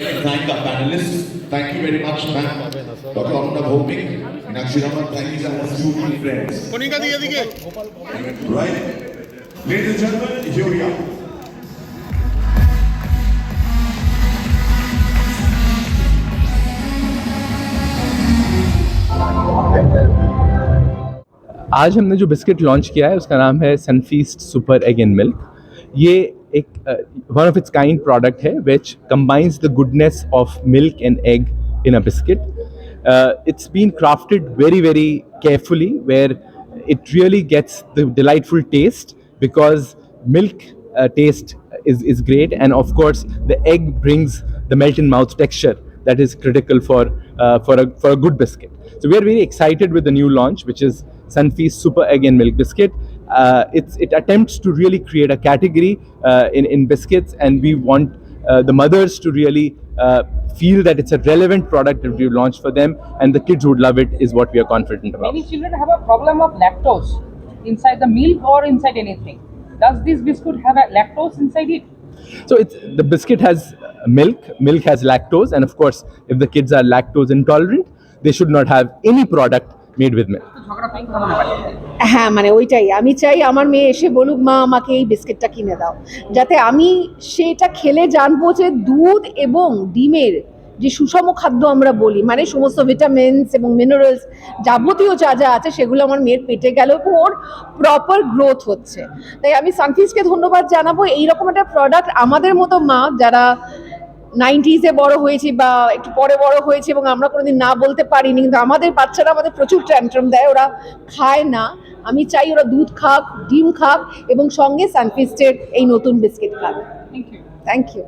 Thank the panelists. Thank you very much, ma'am. Dr. Amna Bhomik, Inakshi Raman, thank you, so our my friends. Right? Ladies and gentlemen, here we are. आज हमने जो biscuit launch किया है उसका नाम है Sunfeast super egg and milk ये एक one of its kind product है विच combines the goodness of milk and egg in a biscuit it's been crafted very very carefully where it really gets the delightful taste because milk uh, taste is, is great and of course the egg brings the melt in mouth texture that is critical for uh, for a for a good biscuit so we are very excited with the new launch which is sunfeast super egg and milk biscuit uh, it's it attempts to really create a category uh, in in biscuits and we want uh, the mothers to really uh, feel that it's a relevant product that we've launched for them and the kids would love it is what we are confident about Many children have a problem of lactose inside the milk or inside anything. Does this biscuit have a lactose inside it? So it's the biscuit has uh, milk, milk has lactose, and of course, if the kids are lactose intolerant, they should not have any product made with milk. হ্যাঁ মানে ওইটাই। আমি চাই আমার মেয়ে এসে বলুক, মা, আমাকে এই বিস্কিটটা কিনে দাও। যাতে আমি সেটা খেলে জানব যে দুধ এবং ডিমের যে সুষম খাদ্য আমরা বলি মানে সমস্ত ভিটামিনস এবং মিনারেলস যাবতীয় যা যা আছে সেগুলো আমার মেয়ের পেটে গেল ওর প্রপার গ্রোথ হচ্ছে। তাই আমি সানফিসকে ধন্যবাদ জানাব। এইরকম একটা প্রোডাক্ট আমাদের মতো মা যারা নাইনটিজে বড় হয়েছি বা একটু পরে বড় হয়েছে এবং আমরা কোনোদিন না বলতে পারিনি কিন্তু আমাদের বাচ্চারা আমাদের প্রচুর ট্যান্ট্রাম দেয় ওরা খায় না। আমি চাই ওরা দুধ খাক ডিম খাক এবং সঙ্গে সানফিস্টের এই নতুন বিস্কিট খাক। Thank you thank you